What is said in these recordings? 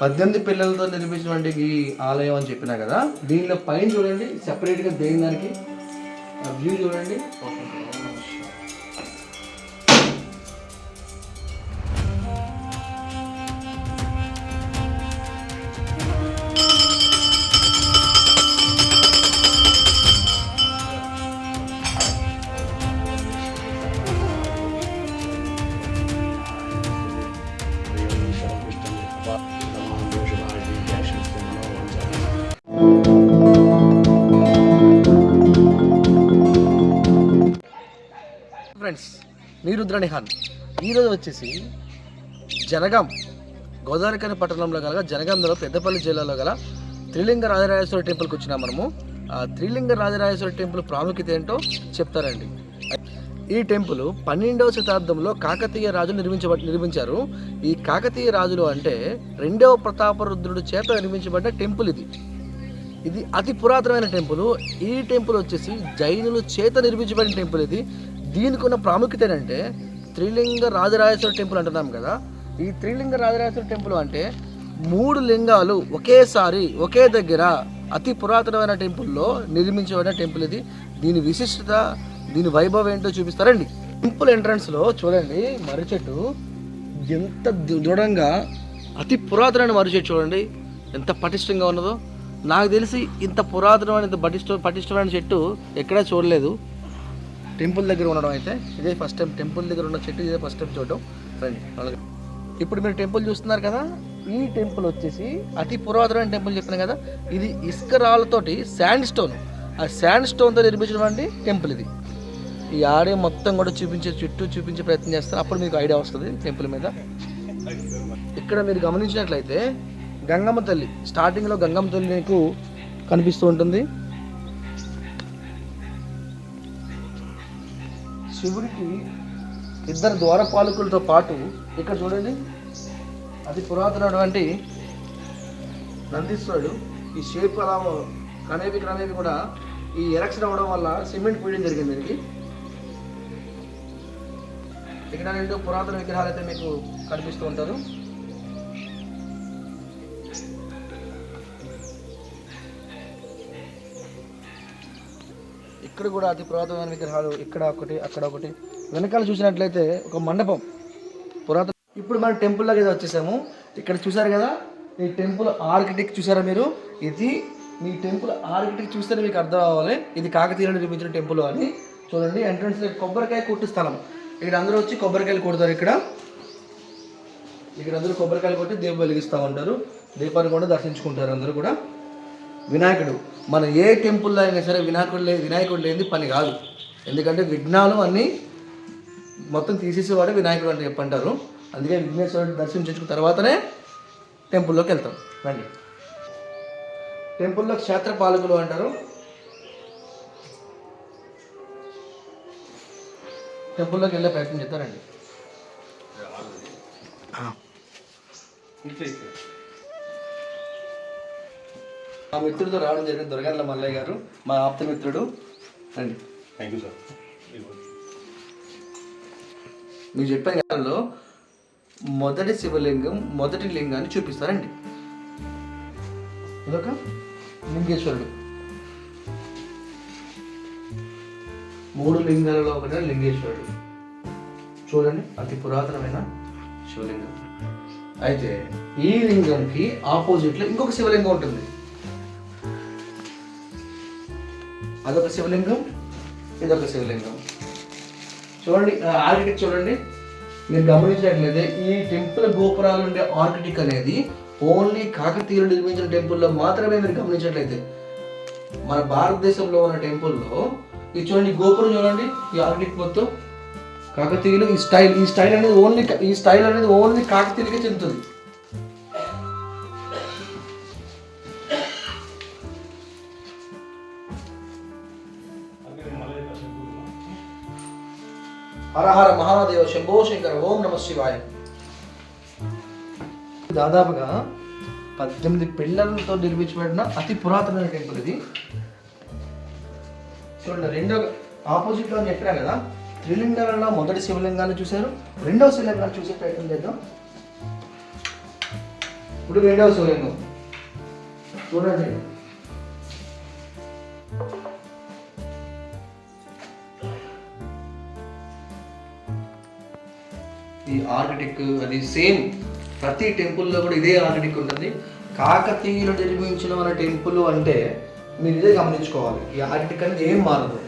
పద్దెనిమిది పిల్లలతో నిర్మించినటువంటి ఈ ఆలయం అని చెప్పినా కదా దీనిలో పైన చూడండి సెపరేట్గా దేని దానికి? వ్యూ చూడండి. ఫ్రెండ్స్ నీరుద్ర నిహాన్ ఈరోజు వచ్చేసి జనగాం గోదావరికని పట్టణంలో గల జనగాంలో పెద్దపల్లి జిల్లాలో గల త్రిలింగ రాజరాజేశ్వర టెంపుల్కి వచ్చినాం మనము. ఆ త్రిలింగ రాజరాజేశ్వర టెంపుల్ ప్రాముఖ్యత ఏంటో చెప్తారండి. ఈ టెంపుల్ పన్నెండవ శతాబ్దంలో కాకతీయ రాజులు నిర్మించబ నిర్మించారు. ఈ కాకతీయ రాజులు అంటే రెండవ ప్రతాపరుద్రుడు చేత నిర్మించబడ్డ టెంపుల్ ఇది. ఇది అతి పురాతనమైన టెంపుల్. ఈ టెంపుల్ వచ్చేసి జైనులు చేత నిర్మించబడిన టెంపుల్ ఇది. దీనికి ఉన్న ప్రాముఖ్యత ఏంటంటే త్రిలింగ రాజరాజేశ్వర టెంపుల్ అంటున్నాం కదా. ఈ త్రిలింగ రాజరాజేశ్వర టెంపుల్ అంటే మూడు లింగాలు ఒకేసారి ఒకే దగ్గర అతి పురాతనమైన టెంపుల్లో నిర్మించబడిన టెంపుల్ ఇది. దీని విశిష్టత దీని వైభవం ఏంటో చూపిస్తారండి. టెంపుల్ ఎంట్రన్స్లో చూడండి మర్రి చెట్టు ఎంత దృఢంగా అతి పురాతనమైన మర్రి చెట్టు చూడండి ఎంత పటిష్టంగా ఉన్నదో. నాకు తెలిసి ఇంత పురాతనమైన ఇంత పటిష్ట పటిష్టమైన చెట్టు ఎక్కడా చూడలేదు. టెంపుల్ దగ్గర ఉండడం అయితే ఇదే ఫస్ట్ టైం టెంపుల్ దగ్గర ఉన్న చెట్టు ఇదే ఫస్ట్ టైం చూడడం. రండి అలాగే. ఇప్పుడు మీరు టెంపుల్ చూస్తున్నారు కదా ఈ టెంపుల్ వచ్చేసి అతి పురాతనమైన టెంపుల్ చెప్పిన కదా ఇది ఇసుక రాళ్ళతోటి శాండ్ స్టోన్ ఆ శాండ్ స్టోన్తో నిర్మించినటువంటి టెంపుల్ ఇది. ఈ ఆడే మొత్తం కూడా చూపించే చుట్టూ చూపించే ప్రయత్నం చేస్తారు. అప్పుడు మీకు ఐడియా వస్తుంది టెంపుల్ మీద. ఇక్కడ మీరు గమనించినట్లయితే గంగమ్మ తల్లి స్టార్టింగ్లో గంగమ్మ తల్లి మీకు కనిపిస్తూ ఉంటుంది. శివుడికి ఇద్దరు ద్వారపాలకులతో పాటు ఇక్కడ చూడండి అతి పురాతనటువంటి నందీశ్వరుడు ఈ షేప్ అలా క్రమేపీ క్రమేపీ కూడా ఈ ఎరక్షన్ అవ్వడం వల్ల సిమెంట్ పూయడం జరిగింది దీనికి. ఇక్కడ రెండు పురాతన విగ్రహాలు అయితే మీకు కనిపిస్తూ ఉంటారు. ఇక్కడ కూడా అతి పురాతనమైన విగ్రహాలు ఇక్కడ ఒకటి అక్కడ ఒకటి. వెనకాల చూసినట్లయితే ఒక మండపం. పురాతన ఇప్పుడు మనం టెంపుల్ దగ్గర వచ్చేసాము. ఇక్కడ చూసారు కదా? ఈ టెంపుల్ ఆర్కిటెక్ట్ చూసారా మీరు? ఇది మీ టెంపుల్ ఆర్కిటెక్ట్ చూస్తేనే మీకు అర్థం అవ్వాలి. ఇది కాకతీయులు నిర్మించిన టెంపుల్ అని. చూడండి ఎంట్రన్స్ కొబ్బరికాయ కొట్టు స్థలం. ఇక్కడ అందరూ వచ్చి కొబ్బరికాయలు కొడతారు ఇక్కడ. ఇక్కడ అందరూ కొబ్బరికాయలు కొట్టి దీపం వెలిగిస్తూ ఉంటారు. దీపాన్ని కూడా దర్శించుకుంటారు అందరూ కూడా. వినాయకుడు. మన ఏ టెంపుల్లో అయినా సరే వినాయకుడు లే వినాయకుడు లేనిది పని కాదు. ఎందుకంటే విఘ్నాలు అన్నీ మొత్తం తీసేసేవాడే వినాయకుడు అంటే చెప్పంటారు. అందుకే విఘ్నేశ్వరుడు దర్శించుకున్న తర్వాతనే టెంపుల్లోకి వెళ్తాం. రండి. టెంపుల్లో క్షేత్ర పాలకులు అంటారు. టెంపుల్లోకి వెళ్ళే ప్రయత్నం చేస్తారండి మా మిత్రుడితో రావడం జరిగింది దొరగండ్ల మల్లయ్య గారు మా ఆప్త మిత్రుడు. రండి. థ్యాంక్ యూ సార్ మీకు చెప్పాను కాలంలో మొదటి శివలింగం మొదటి లింగాన్ని చూపిస్తారండి. ఇదొక లింగేశ్వరుడు. మూడు లింగాలలో ఒకటి లింగేశ్వరుడు. చూడండి అతి పురాతనమైన శివలింగం. అయితే ఈ లింగంకి ఆపోజిట్లో ఇంకొక శివలింగం ఉంటుంది. అదొక శివలింగం ఇదొక శివలింగం. చూడండి ఆర్కిటెక్ట్ చూడండి. మీరు గమనించినట్లయితే ఈ టెంపుల్ గోపురాలు ఉండే ఆర్కిటెక్ అనేది ఓన్లీ కాకతీయులు నిర్మించిన టెంపుల్లో మాత్రమే మీరు గమనించినట్లయితే మన భారతదేశంలో ఉన్న టెంపుల్లో ఇది చూడండి ఈ గోపురం చూడండి ఈ ఆర్కిటెక్ మొత్తం కాకతీయులు ఈ స్టైల్ ఈ స్టైల్ అనేది ఓన్లీ ఈ స్టైల్ అనేది ఓన్లీ కాకతీయులకే చెందుతుంది. హరహర మహాదేవ శంభో శంకర ఓం నమ శివాయ. దాదాపుగా పద్దెనిమిది పిల్లలతో నిర్మించబడిన అతి పురాతనమైన టెంపుల్ ఇది. చూడండి రెండో ఆపోజిట్లో చెప్పినా కదా త్రిలింగాలలో మొదటి శివలింగాన్ని చూశారు రెండవ శివలింగాన్ని చూసే ప్రయత్నం చేద్దాం. ఇప్పుడు రెండవ శివలింగం. చూడండి. ఆర్కిటెక్ అది సేమ్ ప్రతి టెంపుల్లో కూడా ఇదే ఆర్కిటెక్ ఉంటుంది. కాకతీయులు నిర్మించిన మన టెంపుల్ అంటే మీరు ఇదే గమనించుకోవాలి. ఈ ఆర్కిటెక్ అనేది ఏం మారదు.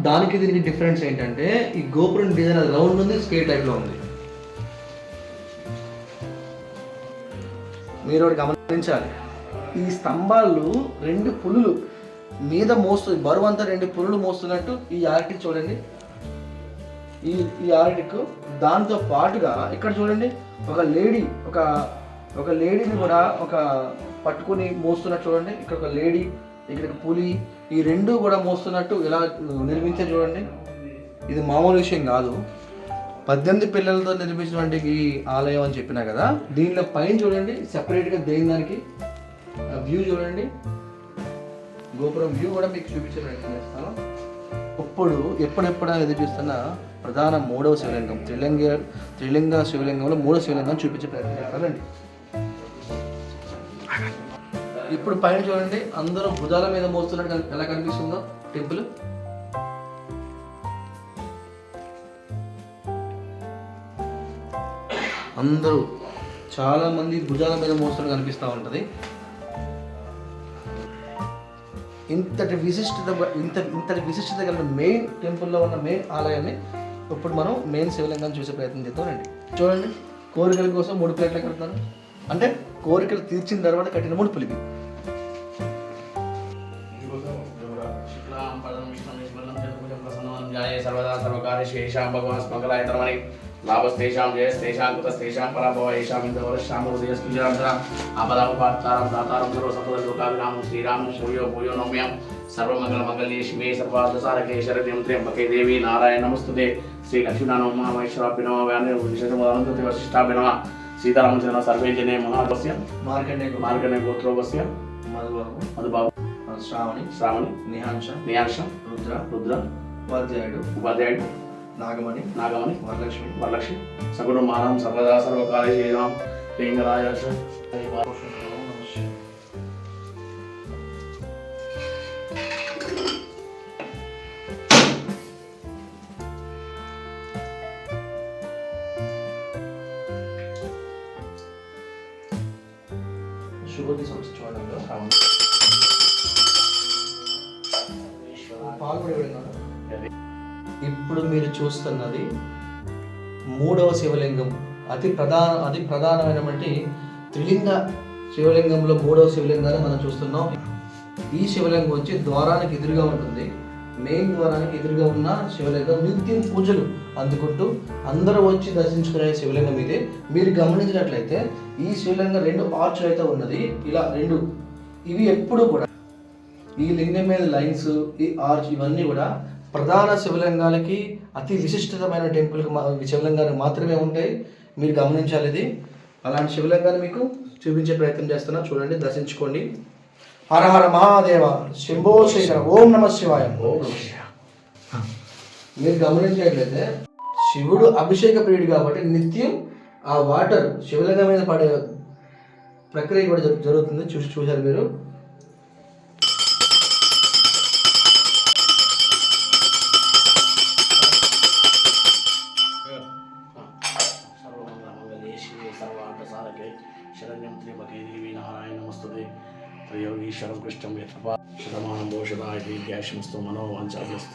దానికి దీనికి డిఫరెన్స్ ఏంటంటే ఈ గోపురం డిజైన్ అది రౌండ్ ఉంది స్క్వేర్ టైప్లో ఉంది. మీరు ఒకటి గమనించాలి. ఈ స్తంభాలు రెండు పులులు. మీద మోస్తుంది బరువు అంతా రెండు పురులు మోస్తున్నట్టు ఈ అరటి చూడండి. ఈ ఈ అరటికు దాంతో పాటుగా ఇక్కడ చూడండి ఒక లేడీ ఒక ఒక లేడీని కూడా ఒక పట్టుకుని మోస్తున్నట్టు చూడండి. ఇక్కడ ఒక లేడీ ఇక్కడ ఒక పులి ఈ రెండు కూడా మోస్తున్నట్టు ఇలా నిర్మించే చూడండి. ఇది మామూలు విషయం కాదు. పద్దెనిమిది పిల్లలతో నిర్మించినటువంటి ఈ ఆలయం అని చెప్పినా కదా దీనిలో పైన చూడండి సెపరేట్గా దేని దానికి వ్యూ చూడండి. గోపురం వ్యూ కూడా మీకు చూపించే చేస్తాను. ఇప్పుడు ఎప్పుడెప్పుడు ఎదురు చూస్తున్న ప్రధాన మూడవ శివలింగం. త్రిలింగ త్రిలింగ శివలింగంలో మూడవ శివలింగం చూపించే ప్రయత్నం చేస్తానండి. ఇప్పుడు పైన చూడండి అందరూ భుజాల మీద మోస్తున్నట్టు ఎలా కనిపిస్తుందో? టెంపుల్. అందరూ చాలా మంది భుజాల మీద మోస్తున్నట్టు కనిపిస్తూ ఉంటుంది. ఇంతటి విశిష్టత ఇంత ఇంతటి విశిష్టత గల మెయిన్ టెంపుల్లో ఉన్న మెయిన్ ఆలయాన్ని ఇప్పుడు మనం మెయిన్ శివలింగం చూసే ప్రయత్నం చేద్దామండి చూడండి. కోరికల కోసం మూడు ప్లేట్లు కడతాను అంటే కోరికలు తీర్చిన తర్వాత కట్టిన మూడు పులికి సర్వదా సర్వకార్య శేషాం భగవాన్ లాభస్తేషాం జయస్తేషాం కృతస్తేషాం పరాభవ ఏషాం ఇంద్రవరశ్యామ ఉదయస్తుజాంధ్ర అపదాపపాత్తారం దాతారం సర్వ సపద లోకాభిరామం శ్రీరామం శౌర్యో భూయో నమ్యం సర్వమంగళ మంగళే శివే సర్వార్థసారకే శరణ్యం త్ర్యంబకే దేవి నారాయణ నమస్తుతే. శ్రీ లక్ష్మీనామ మహామహేశ్వరాభినవ వ్యానిషమనంతతి వశిష్టాభినవ సీతారామచంద్ర సర్వే జనే మహాభస్య. మార్కండే మార్కండే గోత్రోభస్య. మధుబాబు మధుబాబు శ్రావణి. శ్రావణి. నిహాంశ. నిహాంశ. రుద్ర. రుద్ర. ఉపాధ్యాయుడు. ఉపాధ్యాయుడు. నాగమణి నాగమణి వరలక్ష్మి. వరలక్ష్మి. సగుణమానం సర్వదా సర్వకార్యశీలం లింగరాజ శుభోది సంస్థ చూడండి ఇప్పుడు మీరు చూస్తున్నది మూడవ శివలింగం. అతి ప్రధాన అతి ప్రధానమైనటువంటి త్రిలింగ శివలింగంలో మూడవ శివలింగాన్ని మనం చూస్తున్నాం. ఈ శివలింగం వచ్చి ద్వారానికి ఎదురుగా ఉంటుంది. మెయిన్ ద్వారానికి ఎదురుగా ఉన్న శివలింగం నిత్యం పూజలు అందుకుంటూ అందరూ వచ్చి దర్శించుకునే శివలింగం ఇదే. మీరు గమనించినట్లయితే ఈ శివలింగం రెండు ఆర్చులు అయితే ఉన్నది. ఇలా రెండు. ఇవి ఎప్పుడు కూడా ఈ లింగం మీద లైన్స్ ఈ ఆర్చ్ ఇవన్నీ కూడా ప్రధాన శివలింగాలకి అతి విశిష్టమైన టెంపుల్కి మా శివలింగానికి మాత్రమే ఉంటాయి మీరు గమనించాలి ఇది. అలాంటి శివలింగాన్ని మీకు చూపించే ప్రయత్నం చేస్తున్నా. చూడండి దర్శించుకోండి. హర హర మహాదేవ శంభో శంకర ఓం నమ శివాయ. మీరు గమనించినట్లయితే శివుడు అభిషేక ప్రియుడు కాబట్టి నిత్యం ఆ వాటర్ శివలింగం మీద పడే ప్రక్రియ కూడా జరు- జరుగుతుంది. చూసి చూశారు మీరు. మనోవాంఛాభ్యస్తు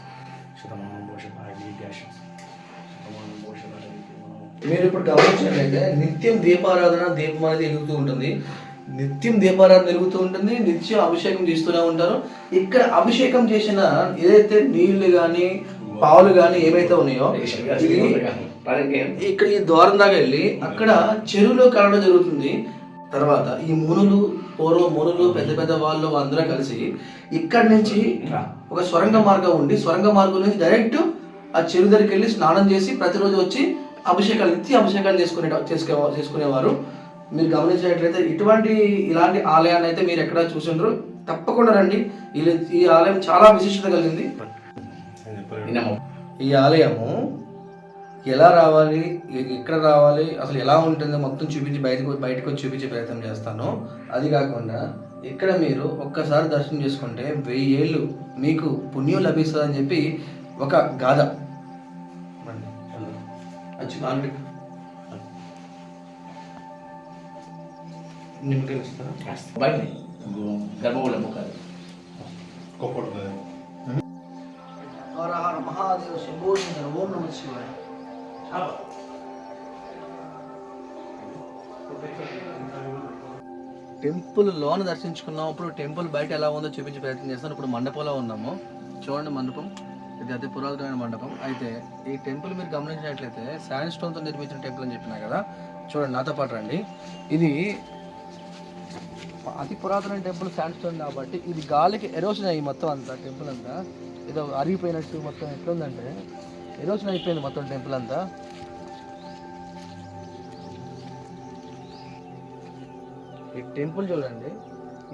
మీరు ఇప్పుడు గమనించినట్లయితే నిత్యం దీపారాధన దీపం అనేది వెలుగుతూ ఉంటుంది. నిత్యం దీపారాధన వెలుగుతూ ఉంటుంది. నిత్యం అభిషేకం చేస్తూనే ఉంటారు. ఇక్కడ అభిషేకం చేసిన ఏదైతే నీళ్ళు కానీ పాలు కానీ ఏవైతే ఉన్నాయో ఇక్కడ ఈ ద్వారం దాకా వెళ్ళి అక్కడ చెరువులో కలవడం జరుగుతుంది. తర్వాత ఈ మునులు పూర్వం మునులు పెద్ద పెద్ద వాళ్ళు అందరూ కలిసి ఇక్కడ నుంచి ఒక సొరంగ మార్గం ఉండి సొరంగ మార్గం నుంచి డైరెక్ట్ ఆ చెరువు దగ్గరికి వెళ్ళి స్నానం చేసి ప్రతిరోజు వచ్చి అభిషేకాలు నిత్య అభిషేకాలు చేసుకునే చేసుకునే చేసుకునేవారు. మీరు గమనించినట్లయితే ఇటువంటి ఇలాంటి ఆలయాన్ని అయితే మీరు ఎక్కడ చూసిండ్రు. తప్పకుండా రండి. ఈ- ఆలయం చాలా విశిష్టత కలిగింది. ఈ ఆలయము ఎలా రావాలి? ఎక్కడ రావాలి? అసలు ఎలా ఉంటుందో మొత్తం చూపించి బయటకు బయటకు వచ్చి చూపించే ప్రయత్నం చేస్తాను. అది కాకుండా ఇక్కడ మీరు ఒక్కసారి దర్శనం చేసుకుంటే వెయ్యి ఏళ్ళు మీకు పుణ్యం లభిస్తుందని చెప్పి ఒక గాథ. మహాదేవ ఓం నమ శివాయ. టెంపుల్ లోన దర్శించుకున్నాం. ఇప్పుడు టెంపుల్ బయట ఎలా ఉందో చూపించే ప్రయత్నం చేస్తాను. ఇప్పుడు మండపంలో ఉన్నాము. చూడండి మండపం. ఇది అతి పురాతనమైన మండపం. అయితే ఈ టెంపుల్ మీరు గమనించినట్లయితే శాండ్ స్టోన్తో నిర్మించిన టెంపుల్ అని చెప్పినా కదా? చూడండి నాతో పాటు రండి. ఇది అతి పురాతన టెంపుల్ శాండ్ స్టోన్ కాబట్టి ఇది గాలికి ఎరోషన్ అయ్యి మొత్తం అంతా టెంపుల్ అంతా. ఏదో అరిగిపోయినట్టు మొత్తం ఎట్లుందంటే ఎరోషన్ అయిపోయింది మొత్తం టెంపుల్ అంతా. ఈ టెంపుల్ చూడండి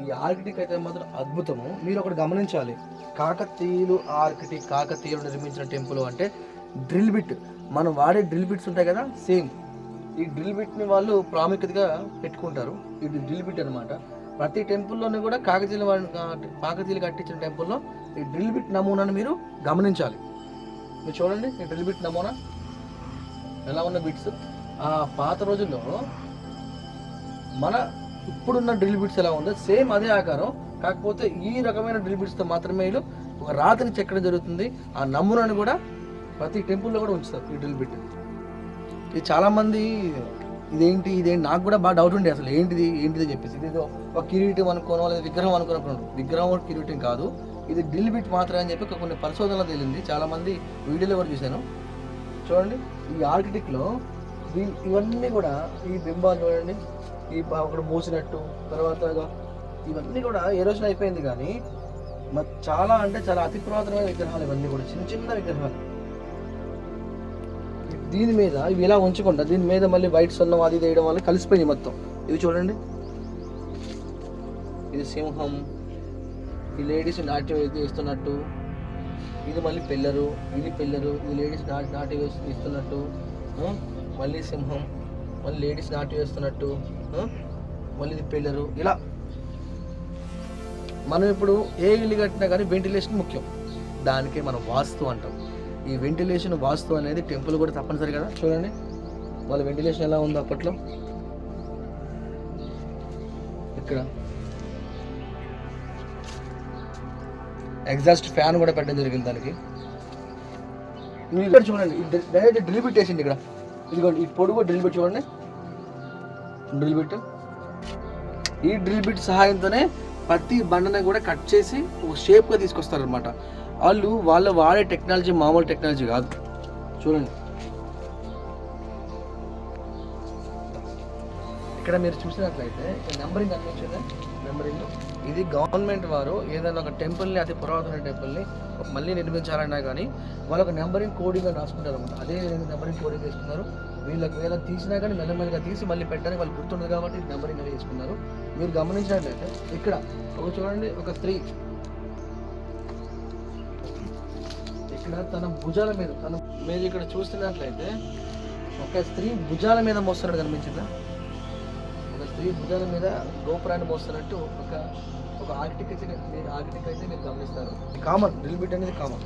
ఈ ఆర్కిటిక్ అయితే మాత్రం అద్భుతము. మీరు ఒకటి గమనించాలి కాకతీయులు ఆర్కిటిక్ కాకతీయులు నిర్మించిన టెంపుల్ అంటే డ్రిల్ బిట్. మనం వాడే డ్రిల్ బిట్స్ ఉంటాయి కదా సేమ్. ఈ డ్రిల్ బిట్ని వాళ్ళు ప్రాముఖ్యతగా పెట్టుకుంటారు. ఇది డ్రిల్ బిట్ అనమాట ప్రతి టెంపుల్లోనే కూడా కాకతీయులు కాకతీయులు కట్టించిన టెంపుల్లో ఈ డ్రిల్ బిట్ నమూనాను మీరు గమనించాలి. మీరు చూడండి ఈ డ్రిల్ బిట్ నమూనా. ఎలా ఉన్న బిట్స్ ఆ పాత రోజుల్లో మన ఇప్పుడున్న డ్రిల్ బిట్స్ ఎలా ఉందో సేమ్ అదే ఆకారం కాకపోతే ఈ రకమైన డ్రిల్ బిట్స్తో మాత్రమే వీళ్ళు ఒక రాతిని చెక్కడం జరుగుతుంది. ఆ నమూనాను కూడా ప్రతి టెంపుల్లో కూడా ఉంచుతారు ఈ డ్రిల్ బిట్ ఇది చాలామంది ఇదేంటి ఇదేంటి నాకు కూడా బాగా డౌట్ ఉండే అసలు ఏంటిది ఏంటిది అని చెప్పేసి. ఇది ఒక కిరీటం అనుకోనో లేదా విగ్రహం అనుకున్నప్పుడు విగ్రహం కిరీటం కాదు. ఇది డ్రిల్ బిట్ మాత్రమే అని చెప్పి కొన్ని పరిశోధనలు తేలింది. చాలామంది వీడియోలో కూడా చూశాను. చూడండి ఈ ఆర్కిటిక్లో వీ- ఇవన్నీ కూడా ఈ బింబాలు చూడండి ఈ అక్కడ ఒకడు మూసినట్టు తర్వాత ఇవన్నీ కూడా ఎరోషన్ అయిపోయింది కానీ మరి చాలా అంటే చాలా అతి పురాతనమైన విగ్రహాలు ఇవన్నీ కూడా చిన్న చిన్న విగ్రహాలు. దీని మీద ఇవి ఇలా ఉంచకుండా దీని మీద మళ్ళీ వైట్ సొన్నం అది వేయడం వల్ల కలిసిపోయింది మొత్తం. ఇవి చూడండి. ఇది సింహం. ఈ లేడీస్ నాట్యం వేస్తున్నట్టు ఇది మళ్ళీ పిల్లరు ఇది పిల్లరు ఇది లేడీస్ నాటి నాటి ఇస్తున్నట్టు. మళ్ళీ సింహం మళ్ళీ లేడీస్ నాటి వేస్తున్నట్టు మళ్ళీ ఇది పిల్లరు ఇలా. మనం ఇప్పుడు ఏ ఇల్లు కట్టినా కానీ వెంటిలేషన్ ముఖ్యం. దానికే మనం వాస్తు అంటాం. ఈ వెంటిలేషన్ వాస్తు అనేది టెంపుల్ కూడా తప్పనిసరి కదా? చూడండి. వాళ్ళ వెంటిలేషన్ ఎలా ఉందో అప్పట్లో. ఇక్కడ. ఎగ్జాస్ట్ ఫ్యాన్ కూడా పెట్టడం జరిగింది దానికి. ఇక్కడ చూడండి డైరెక్ట్ డ్రిల్ బిట్ వేసింది ఇక్కడ. ఇదిగోండి ఈ పొడుగు డ్రిల్ బిట్ చూడండి. Drill bit. ఈ డ్రిల్ బిట్ సహాయంతోనే ప్రతి బండని కూడా కట్ చేసి ఒక షేప్గా తీసుకొస్తారనమాట వాళ్ళు వాళ్ళు వాడే టెక్నాలజీ మామూలు టెక్నాలజీ కాదు. చూడండి. ఇక్కడ మీరు చూసినట్లయితే నెంబరింగ్ అనిపించింది నెంబరింగ్ ఇది గవర్నమెంట్ వారు ఏదైనా ఒక టెంపుల్ని అతి పురాతన టెంపుల్ని మళ్ళీ నిర్మించాలన్నా కానీ వాళ్ళ ఒక నెంబరింగ్ కోడింగ్ అని రాసుకుంటారు అనమాట అదే నెంబరింగ్ కోడింగ్ వేసుకున్నారు వీళ్ళకి వేళ తీసినా కానీ మెల్లమెల్లగా తీసి మళ్ళీ పెట్టడానికి వాళ్ళు గుర్తుండదు కాబట్టి నెంబరింగ్ అనేది వేసుకున్నారు. మీరు గమనించినట్లయితే ఇక్కడ ఒక చూడండి ఒక స్త్రీ ఇక్కడ తన భుజాల మీద తన మీరు ఇక్కడ చూస్తున్నట్లయితే ఒక స్త్రీ భుజాల మీద మోస్తున్నట్టు కనిపించిందా? ఒక స్త్రీ భుజాల మీద గోపురాన్ని మోస్తున్నట్టు ఒక ఒక ఆర్కిటెక్చర్ అయితే ఆర్కిటెక్ట్ అయితే మీరు గమనిస్తారు. కామన్ డ్రిల్ బిట్ అనేది కామన్.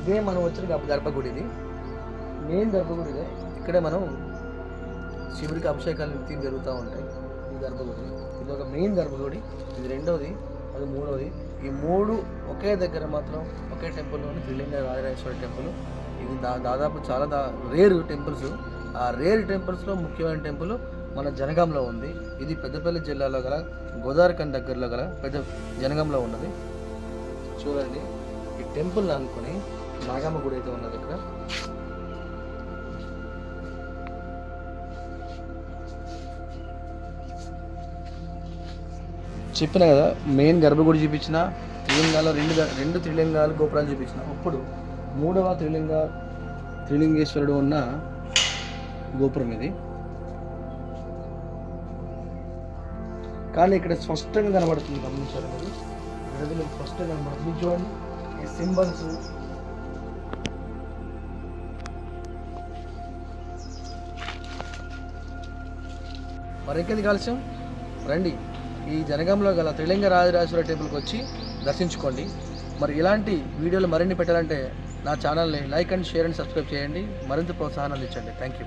ఇదే మనం వచ్చిన గర్భ- గర్భగుడి ఇది మెయిన్ గర్భగుడి ఇదే ఇక్కడే మనం శివుడికి అభిషేకాలు నిత్యం జరుగుతూ ఉంటాయి. ఈ గర్భగుడి. ఇది ఒక మెయిన్ గర్భగుడి. ఇది రెండవది అది మూడవది ఈ మూడు ఒకే దగ్గర మాత్రం ఒకే టెంపుల్లోని త్రిలింగ రాజరాజేశ్వర టెంపుల్. ఇది దా దాదాపు చాలా దా రేర్ టెంపుల్స్. ఆ రేర్ టెంపుల్స్లో ముఖ్యమైన టెంపుల్ మన జనగాంలో ఉంది. ఇది పెద్దపల్లి జిల్లాలో గల గోదావరికన్ దగ్గరలో గల పెద్ద జనగాంలో ఉన్నది. చూడండి. ఈ టెంపుల్ అనుకుని నాగమ్మ గుడి అయితే ఉన్నది ఇక్కడ. చెప్పిన కదా మెయిన్ గర్భగుడి చూపించిన త్రిలింగాలు రెండు రెండు త్రిలింగాలు గోపురాలు చూపించిన. అప్పుడు మూడవ త్రిలింగ త్రిలింగేశ్వరుడు ఉన్న గోపురం ఇది. కానీ ఇక్కడ స్పష్టంగా కనబడుతుంది గమనించారు మీరు. ఇక్కడ స్పష్టంగా కనబడుతుంది. చూడండి ఈ సింబల్స్. మరి ఇంకెందుకు రండి. ఈ జనగంలో గల త్రిలింగ రాజరాజేశ్వర టెంపుల్కి వచ్చి దర్శించుకోండి. మరి ఇలాంటి వీడియోలు మరిన్ని పెట్టాలంటే నా ఛానల్ని like and share and subscribe చేయండి. మరింత ప్రోత్సాహాన్ని అందించండి. Thank you